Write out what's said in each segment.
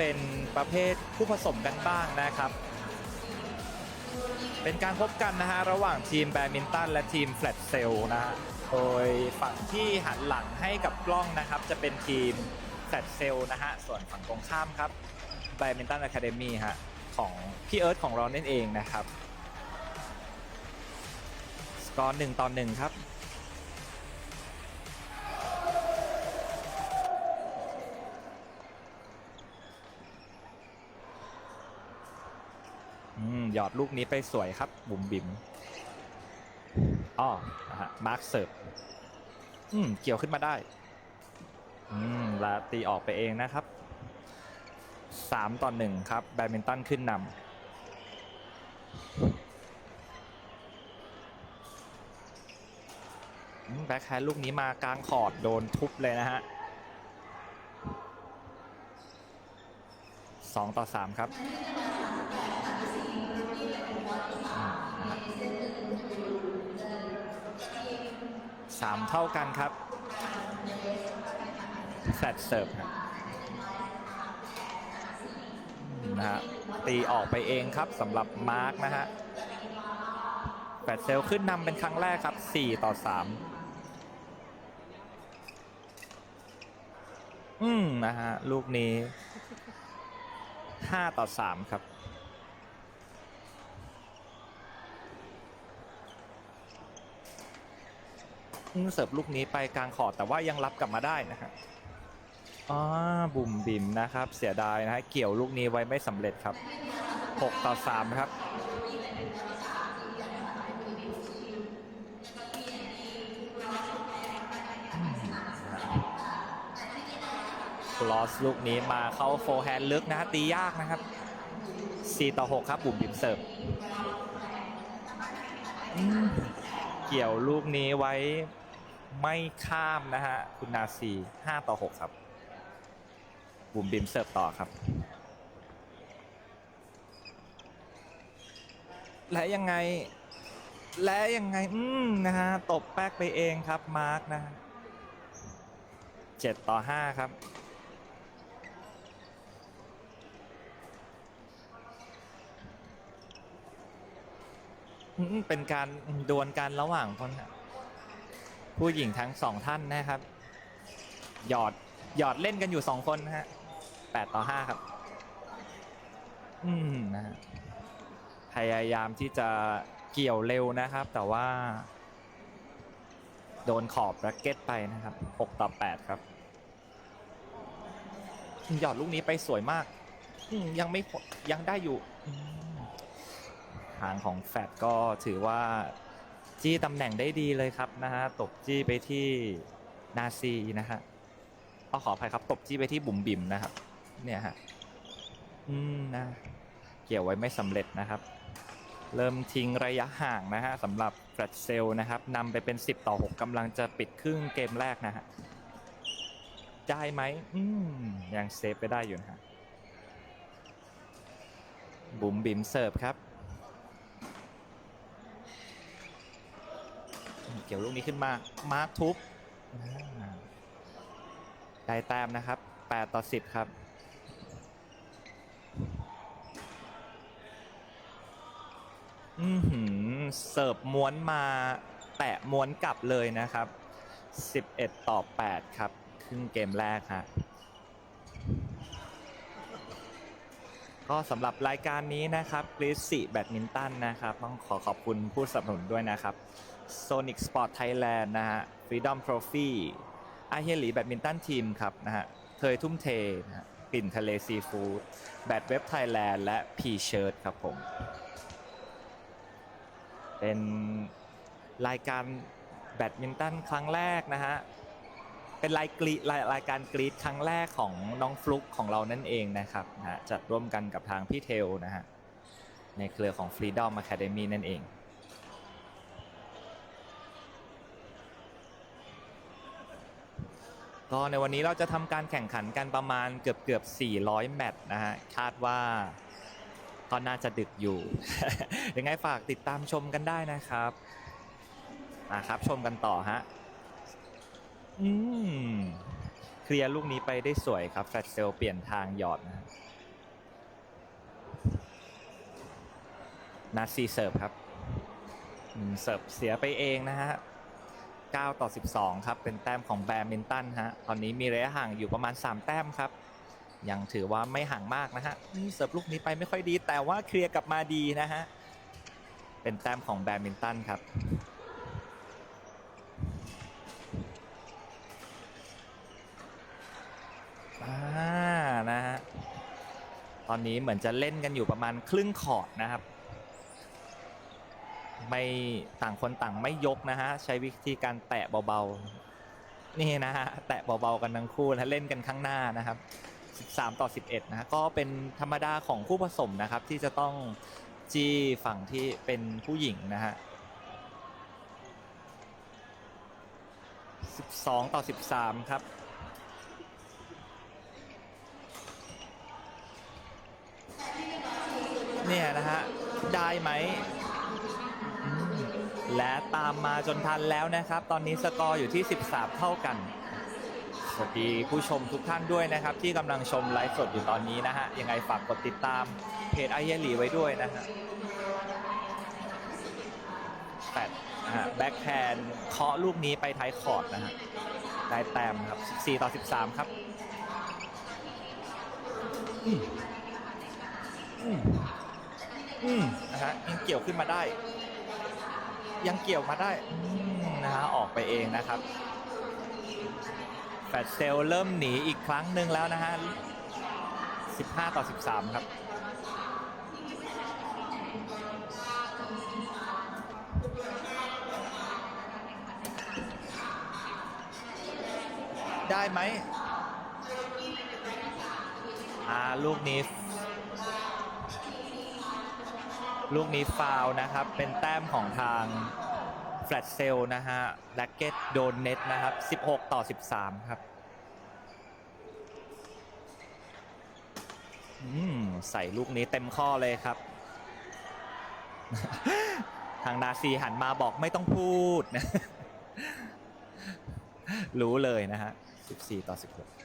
เป็นประเภทคู่ผสมกันบ้างนะครับ เป็นการพบกันนะฮะระหว่างทีมแบดมินตันและทีมแฟลตเซลนะฮะโดยฝั่งที่หันหลังให้กับกล้องนะครับ จะเป็นทีมแฟลตเซลนะฮะส่วนฝั่งตรงข้ามครับแบดมินตันอะคาเดมี่ฮะของพี่เอิร์ธของเรานั่นเองนะครับสกอร์หนึ่งต่อหนึ่งครับ หยอดลูกนี้ไปสวยครับ บุ๋มบิ๋มอ้อฮะมาร์คเสิร์ฟอืม เกี่ยวขึ้นมาได้ อืมลาตีออกไปเองนะครับสามต่อหนึ่งครับ แบดมินตันขึ้นนำแบ็คแฮนด์ลูกนี้มากลางคอร์ดโดนทุบเลยนะฮะสองต่อสามครับ สามเท่ากันครับแฟลตเสิร์ฟครับนะฮะตีออกไปเองครับสำหรับมาร์กนะฮะแฟลตเซลขึ้นนำเป็นครั้งแรกครับ 4 ต่อ 3 อืมนะฮะ ลูกนี้ 5 ต่อ 3 ครับ เสิร์ฟลูกนี้ไปกลางขอร์ดแต่ว่ายังรับกลับมาได้นะฮะอ๋อบุ่มบิ่มนะครับ เสียดายนะฮะเกี่ยวลูกนี้ไว้ไม่สำเร็จครับ 6 ต่อ 3 ครับลอสลูกนี้มาเข้าโฟร์แฮนด์ลึกนะฮะตียากนะครับ 4 ต่อ 6 ครับบุ่มบิ่มเสิร์ฟอืมเกี่ยวลูกนี้ไว้ ไม่ข้ามนะฮะ คุณนาซี5ต่อ6ครับ บุ่มบิมเสิร์ฟต่อครับ และยังไง และยังไง อืมนะฮะ ตบแป๊กไปเองครับ มาร์กนะฮะ7ต่อ5ครับเป็นการดวลกันระหว่างคน ผู้หญิงทั้งสองท่านนะครับ หยอดหยอดเล่นกันอยู่สองคนนะฮะแปดต่อห้าครับ อืมนะฮะพยายามที่จะเกี่ยวเร็วนะครับ แต่ว่า โดนขอบแร็กเก็ตไปนะครับหกต่อแปดครับ หยอดลูกนี้ไปสวยมาก ยังไม่ยังได้อยู่อืมทางของแฟดก็ถือว่า จี้ตำแหน่งได้ดีเลยครับนะฮะตบจี้ไปที่นาซีนะฮะเอาขออภัยครับ ตบจี้ไปที่บุ๋มบิ๋มนะครับ เนี่ยฮะอืมนะเกี่ยวไว้ไม่สำเร็จนะครับ เริ่มทิ้งระยะห่างนะฮะสำหรับแฟลตเซลนะครับนำไปเป็น 10 ต่อ 6กำลังจะปิดครึ่งเกมแรกนะฮะได้ไหมอืมยังเซฟไปได้อยู่นะฮะบุ๋มบิ๋มเสิร์ฟครับ กี่ยวลูกนี้ขึ้นมา มาร์คทุบได้แต้มนะครับ 8 ต่อ 10 ครับ อือหือ เสิร์ฟม้วนมา แตะม้วนกลับเลยนะครับ 11 ต่อ 8 ครับ ครึ่งเกมแรกฮะก็สำหรับรายการนี้นะครับกริสซี่แบดมินตันนะครับ ต้องขอขอบคุณผู้สนับสนุนด้วยนะครับ Sonic Sport Thailand นะฮะ Freedom Trophy อาเฮียหลีแบดมินตันทีมครับนะฮะเทยทุ่มเทนะฮะกลิ่นทะเลซีฟู้ดแบดเว็บไทยแลนด์และ P Shirt ครับผม เป็นรายการแบดมินตันครั้งแรกนะฮะ เป็นรายกรีรายรายการกรีดครั้งแรกของน้องฟลุกของเรานั่นเองนะครับนะจัดร่วมกันกับทางพี่เทลนะฮะ ในเครือของ Freedom Academy นั่นเอง ก็ในวันนี้เราจะทำการแข่งขันกันประมาณเกือบเกือบ 400 แมตช์นะฮะ คาดว่าก็น่าจะดึกอยู่ ยังไงฝากติดตามชมกันได้นะครับนะครับ ชมกันต่อฮะ อืม เคลียร์ลูกนี้ไปได้สวยครับ แฟลชเซลเปลี่ยนทางหยอดนะนาซีเสิร์ฟครับเสิร์ฟเสียไปเองนะฮะ 9 ต่อ 12 ครับ เป็นแต้มของแบมินตันฮะ ตอนนี้มีระยะห่างอยู่ประมาณ 3 แต้มครับ ยังถือว่าไม่ห่างมากนะฮะเสิร์ฟลูกนี้ไปไม่ค่อยดี แต่ว่าเคลียร์กลับมาดีนะฮะ เป็นแต้มของแบมินตันครับอ่านะฮะ ตอนนี้เหมือนจะเล่นกันอยู่ประมาณครึ่งคอร์ดนะครับ ไม่ต่างคนต่างไม่ยกนะฮะ ใช้วิธีการแตะเบาๆ นี่นะฮะ แตะเบาๆกันทั้งคู่นะเล่นกันข้างหน้านะครับ 13 ต่อ 11 นะฮะก็เป็นธรรมดาของคู่ผสมนะครับ ที่จะต้องจี้ฝั่งที่เป็นผู้หญิงนะฮะ 12 ต่อ 13 ครับเนี่ยนะฮะ ได้ไหม และตามมาจนทันแล้วนะครับ ตอนนี้สกอร์อยู่ที่ 13 เท่ากัน สวัสดีผู้ชมทุกท่านด้วยนะครับ ที่กำลังชมไลฟ์สดอยู่ตอนนี้นะฮะ ยังไงฝากกดติดตามเพจไอเยลีไว้ด้วยนะฮะแปดนะฮะแบ็คแฮนด์เคาะลูกนี้ไปท้ายคอร์ดนะฮะ ได้แต้มครับ 14 ต่อ 13 ครับอืมอืมนะฮะยังเกี่ยวขึ้นมาได้ ยังเกี่ยวมาได้นะฮะออกไปเองนะครับแฟดเซลเริ่มหนีอีกครั้งหนึ่งแล้วนะฮะ 15 ต่อ 13 ครับ ได้ไหมอ่าลูกนี้ ลูกนี้ฟาวนะครับ เป็นแต้มของทางแฟลตเซลนะฮะแร็กเก็ตโดนเน็ตนะครับ 16 ต่อ 13 ครับ อืม ใส่ลูกนี้เต็มข้อเลยครับ ทางนาซีหันมาบอกไม่ต้องพูดนะ รู้เลยนะฮะ 14 ต่อ 16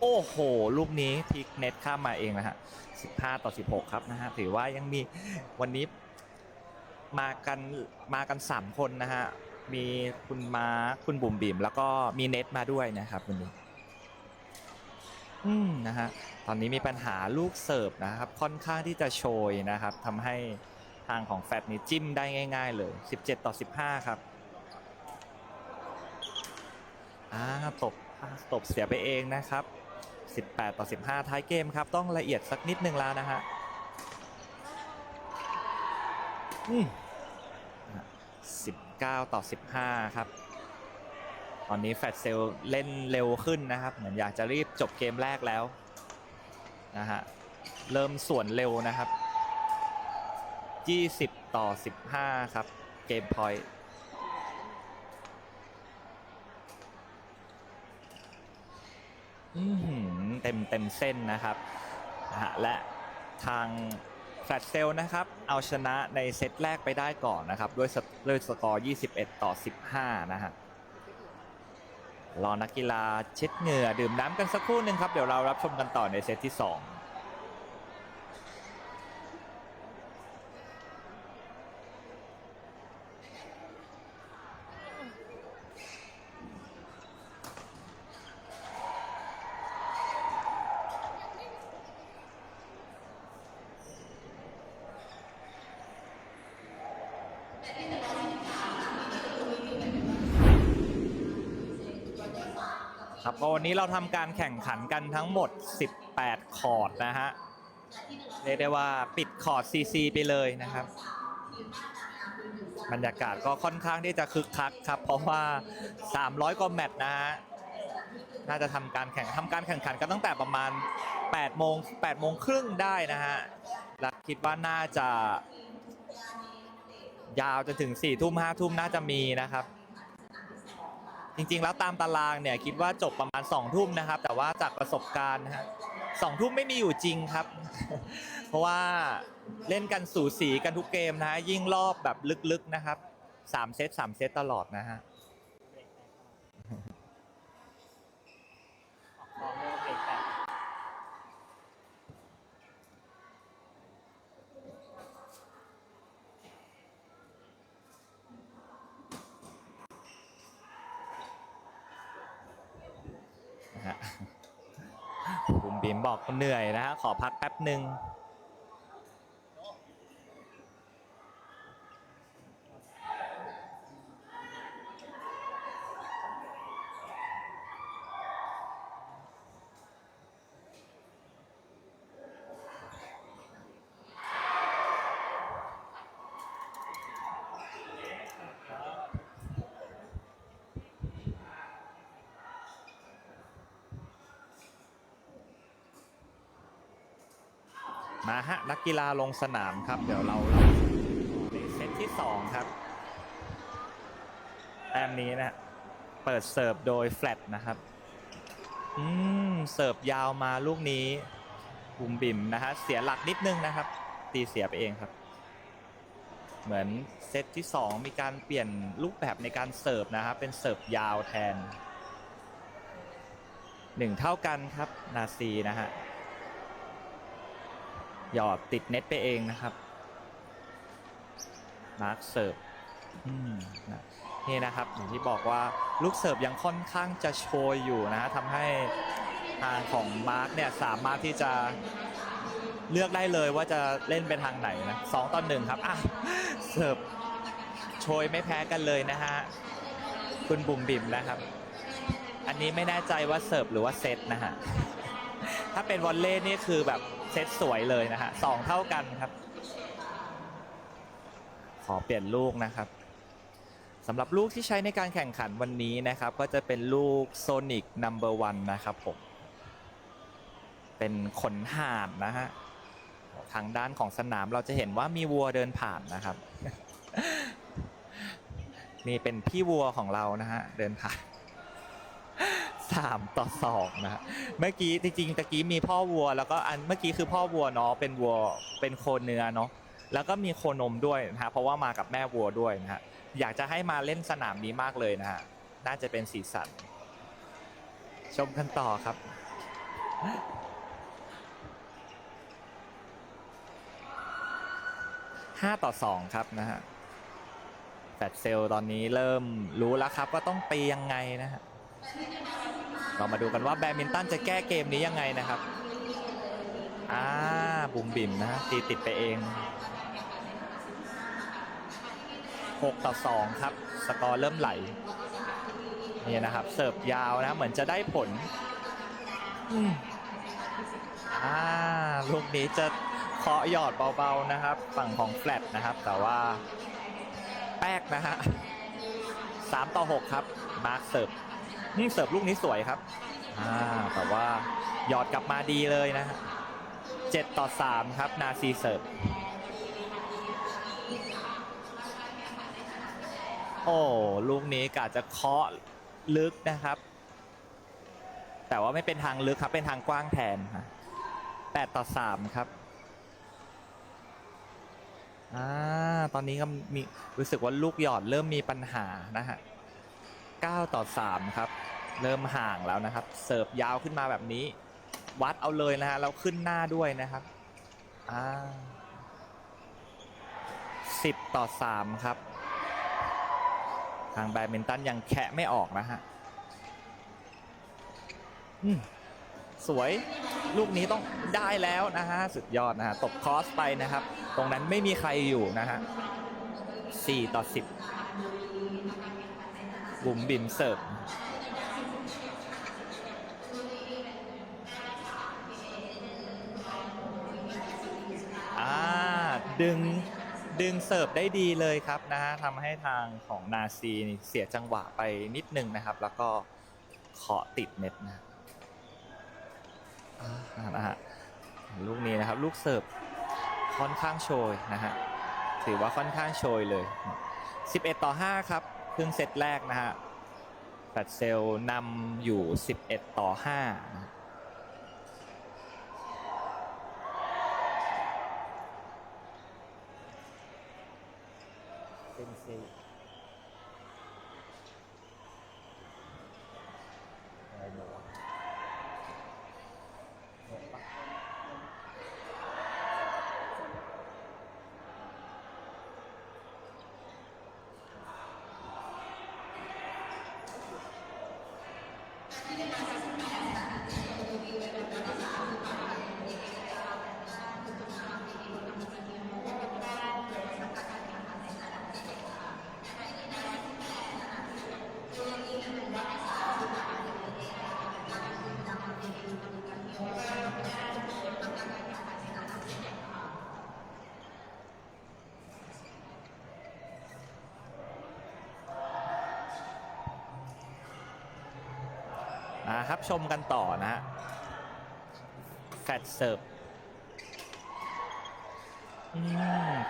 โอ้โห ลูกนี้พลิกเน็ตข้ามมาเองนะฮะ 15 ต่อ 16 ครับนะฮะ ถือว่ายังมีวันนี้มากันมากัน 3 คนนะฮะ มีคุณมาคุณบุ๋มบิ๋มแล้วก็มีเน็ตมาด้วยนะครับวันนี้ อืมนะฮะ ตอนนี้มีปัญหาลูกเสิร์ฟนะครับ ค่อนข้างที่จะโชยนะครับทำให้ทางของแฟตนี่จิ้มได้ง่าย ๆ เลย 17 ต่อ 15 ครับ อ่าตบตบเสียไปเองนะครับ 18 ต่อ 15 ท้ายเกมครับ ต้องละเอียดสักนิดนึงแล้วนะฮะอืมอะ19 ต่อ 15 ครับ ตอนนี้แฟตเซลเล่นเร็วขึ้นนะครับ เหมือนอยากจะรีบจบเกมแรกแล้วนะฮะ เริ่มส่วนเร็วนะครับ 20 ต่อ 15 ครับ เกมพอยต์อื้อหือ เต็มเต็มเส้นนะครับและทางแฟลชเซลนะครับเอาชนะในเซตแรกไปได้ก่อนนะครับ ด้วยด้วยสกอร์ 21 ต่อ 15 นะฮะรอนักกีฬาเช็ดเหงื่อดื่มน้ำกันสักครู่หนึ่งครับ เดี๋ยวเรารับชมกันต่อในเซตที่ 2 ก็วันนี้เราทำการแข่งขันกันทั้งหมด 18 คอร์ดนะฮะ เรียกได้ว่าปิดคอร์ด CC ไปเลยนะครับ บรรยากาศก็ค่อนข้างที่จะคึกคักครับ เพราะว่า 300 กว่าแมตช์นะฮะ น่าจะทำการแข่งทำการแข่งขันกันตั้งแต่ประมาณ8โมง8โมงครึ่งได้นะฮะและคิดว่าน่าจะยาวจนถึง4ทุ่ม5ทุ่มน่าจะมีนะครับ จริงๆ แล้วตามตารางเนี่ยคิดว่าจบประมาณ2องทุ่มนะครับ แต่ว่าจากประสบการณ์ฮะสองทุ่มไม่มีอยู่จริงครับ เพราะว่าเล่นกันสูสีกันทุกเกมนะฮะยิ่งรอบแบบลึกๆนะครับสามเซตสามเซตตลอดนะฮะ ออกเร็วเบรกแตกะบุมบิมบอกเหนื่อยนะฮะขอพักแป๊บหนึ่ง นักกีฬาลงสนามครับ เดี๋ยวเราเราในเซตที่ 2 ครับแต้มนี้นะเปิดเสิร์ฟโดยแฟลตนะครับ อืม เสิร์ฟยาวมาลูกนี้บุมบิ่มนะฮะเสียหลักนิดนึงนะครับ ตีเสียไปเองครับ เหมือนเซตที่ 2 มีการเปลี่ยนรูปแบบในการเสิร์ฟนะครับเป็นเสิร์ฟยาวแทนหนึ่งเท่ากันครับนาซีนะฮะ หยอดติดเน็ตไปเองนะครับมาร์คเสิร์ฟนะนี่นะครับอย่างที่บอกว่าลูกเสิร์ฟยังค่อนข้างจะโชยอยู่นะฮะทำให้ทางของมาร์คเนี่ยสามารถที่จะเลือกได้เลยว่าจะเล่นเป็นทางไหนนะสองต่อหนึ่งครับอะเสิร์ฟโชยไม่แพ้กันเลยนะฮะคุณบุ๋มบิ๋มนะครับ อันนี้ไม่แน่ใจว่าเสิร์ฟหรือว่าเซตนะฮะ ถ้าเป็นวอลเล่นี่คือแบบเซตสวยเลยนะฮะสองเท่ากันครับ ขอเปลี่ยนลูกนะครับสำหรับลูกที่ใช้ในการแข่งขันวันนี้นะครับ ก็จะเป็นลูก Sonic Number One นะครับผม เป็นขนห่านนะฮะ ทางด้านของสนามเราจะเห็นว่ามีวัวเดินผ่านนะครับ นี่เป็นพี่วัวของเรานะฮะ เดินผ่าน สามต่อสองนะฮะเมื่อกี้จริงๆตะกี้มีพ่อวัว แล้วก็อันเมื่อกี้คือพ่อวัวเนาะเป็นวัวเป็นโคเนื้อเนาะแล้วก็มีโคนมด้วยนะฮะเพราะว่ามากับแม่วัวด้วยนะฮะอยากจะให้มาเล่นสนามนี้มากเลยนะฮะน่าจะเป็นสีสัน ชมกันต่อครับห้าต่อสองครับนะฮะแฟดเซลตอนนี้เริ่มรู้แล้วครับว่าต้องตียังไงนะฮะ เรามาดูกันว่าแบดมินตันจะแก้เกมนี้ยังไงนะครับอ่าบุ๋มบิ่มนะตีติดไปเอง 6 ต่อ 2 ครับ สกอร์เริ่มไหลนี่นะครับ เสิร์ฟยาวนะ เหมือนจะได้ผลอ่าลูกนี้จะเคาะหยอดเบาๆนะครับ ฝั่งของแฟลตนะครับ แต่ว่าแป๊กนะฮะ3ต่อ 6 ครับ มาร์คเสิร์ฟ เสิร์ฟลูกนี้สวยครับอ่าแต่ว่าหยอดกลับมาดีเลยนะเจ็ดต่อสามครับนาซีเสิร์ฟโอ้ลูกนี้กะจะเคาะลึกนะครับ แต่ว่าไม่เป็นทางลึกครับ เป็นทางกว้างแทนฮะแปดต่อสามครับอ่าตอนนี้ก็มีรู้สึกว่าลูกหยอดเริ่มมีปัญหานะฮะ 9 ต่อ 3 ครับ เริ่มห่างแล้วนะครับ เสิร์ฟยาวขึ้นมาแบบนี้ วัดเอาเลยนะฮะแล้วขึ้นหน้าด้วยนะครับอ่า10 ต่อ 3 ครับ ทางแบดมินตันยังแคะไม่ออกนะฮะสวยลูกนี้ต้องได้แล้วนะฮะ สุดยอดนะฮะ ตบคอสไปนะครับ ตรงนั้นไม่มีใครอยู่นะฮะ4ต่อ 10 บุ๋มบิ๋มเสิร์ฟอ่าดึงดึงเสิร์ฟได้ดีเลยครับนะฮะทำให้ทางของนาซีเสียจังหวะไปนิดนึงนะครับ แล้วก็เคาะติดเน็ตนะนะฮะลูกนี้นะครับ ลูกเสิร์ฟค่อนข้างโชยนะฮะถือว่าค่อนข้างโชยเลย 11 ต่อ 5 ครับ ครึ่งเซตแรกนะฮะแฟตเซลนำอยู่ 11 ต่อ5นะเป็นซีอะไรหนูวะหนูปะ ครับชมกันต่อนะฮะแฟดเสิร์ฟ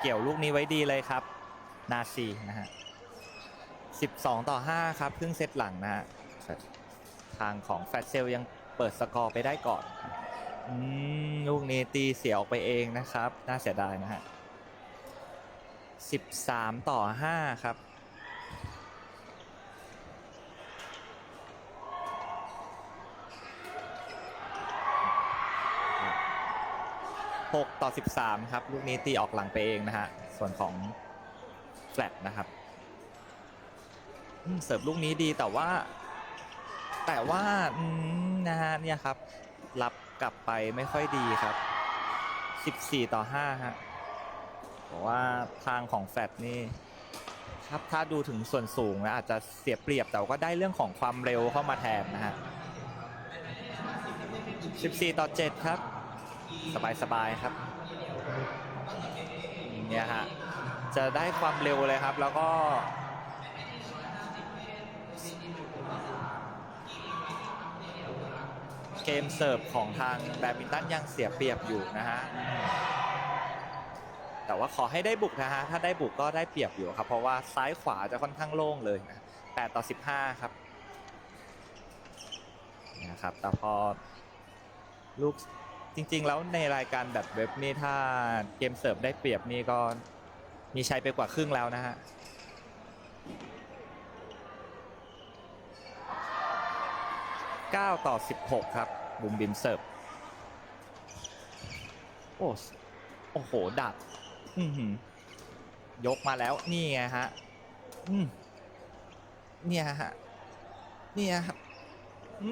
เกี่ยวลูกนี้ไว้ดีเลยครับ นาซีนะฮะ12ต่อ5ครับเพิ่งเซตหลังนะฮะทางของแฟดเซลยังเปิดสกอร์ไปได้ก่อนอลูกนี้ตีเสียออกไปเองนะครับ น่าเสียดายนะฮะ13ต่อ5ครับ 6 ต่อ 13 ครับลูกนี้ตีออกหลังไปเองนะฮะ ส่วนของแฟลตนะครับเสิร์ฟลูกนี้ดีแต่ว่า แต่ว่านะฮะเนี่ยครับ รับกลับไปไม่ค่อยดีครับ 14 ต่อ 5 ฮะบอกว่าทางของแฟลตนี่ครับถ้าดูถึงส่วนสูงนะอาจจะเสียเปรียบแต่ก็ได้เรื่องของความเร็วเข้ามาแทนนะฮะ 14 ต่อ 7 ครับ สบายสบายๆครับเนี่ยฮะจะได้ความเร็วเลยครับ แล้วก็เกมเสิร์ฟของทางแบดมินตันยังเสียเปรียบอยู่นะฮะ แต่ว่าขอให้ได้บุกนะฮะ ถ้าได้บุกก็ได้เปรียบอยู่ครับ เพราะว่าซ้ายขวาจะค่อนข้างโล่งเลยนะ8ต่อ 15 ครับ นะครับ แต่พอลูก จริง ๆ แล้วในรายการแบบเว็บนี่ถ้าเกมเสิร์ฟได้เปรียบนี่ก็มีชัยไปกว่าครึ่งแล้วนะฮะ9ต่อ16ครับ บุมบิมเสิร์ฟ โอ้โอ้โห ดักยกมาแล้วนี่ไงฮะเนี่ยฮะ เนี่ยครับอ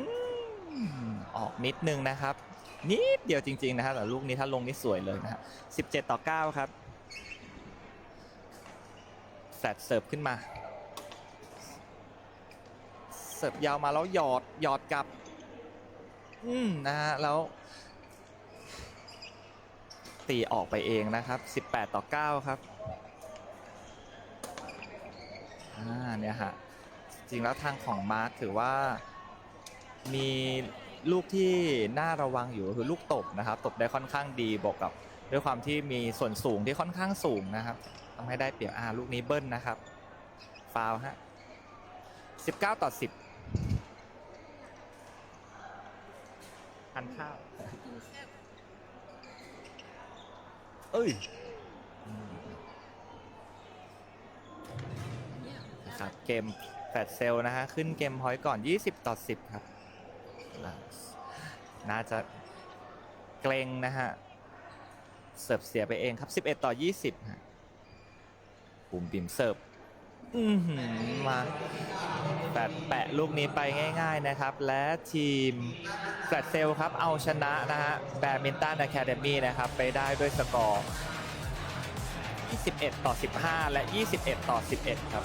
ออกนิดนึงนะครับ นิดเดียวจริง ๆ นะครับแต่ลูกนี้ถ้าลงนี่สวยเลยนะฮะ17ต่อ9ครับแฟลตเสิร์ฟขึ้นมา เสิร์ฟยาวมาแล้วหยอดหยอดกลับ อืมนะฮะแล้ว ตีออกไปเองนะครับ 18 ต่อ 9 ครับอ่าเนี่ยฮะจริงแล้วทางของมาร์คถือว่ามี ลูกที่น่าระวังอยู่ก็คือลูกตบนะครับ ตบได้ค่อนข้างดีบวกกับด้วยความที่มีส่วนสูงที่ค่อนข้างสูงนะครับทำให้ได้เปรียบอ่าลูกนี้เบิ้ลนะครับฟาวล์ฮะ19 ต่อ 10ทันข้าว เอ้ยอืมนะครับเกมแฟดเซลนะฮะ ขึ้นเกมพอยต์ก่อน 20 ต่อ 10 ครับอ่า น่าจะเกรงนะฮะ เสิร์ฟเสียไปเองครับ 11 ต่อ 20ฮะปุ่มปิ่มเสิร์ฟมาแปดแปะลูกนี้ไปง่าย ๆนะครับ และทีมแฟลตเซลครับ เอาชนะนะฮะแบดมินตันอะคาเดมี่นะครับ ไปได้ด้วยสกอร์ 21 ต่อ 15 และ 21 ต่อ 11 ครับ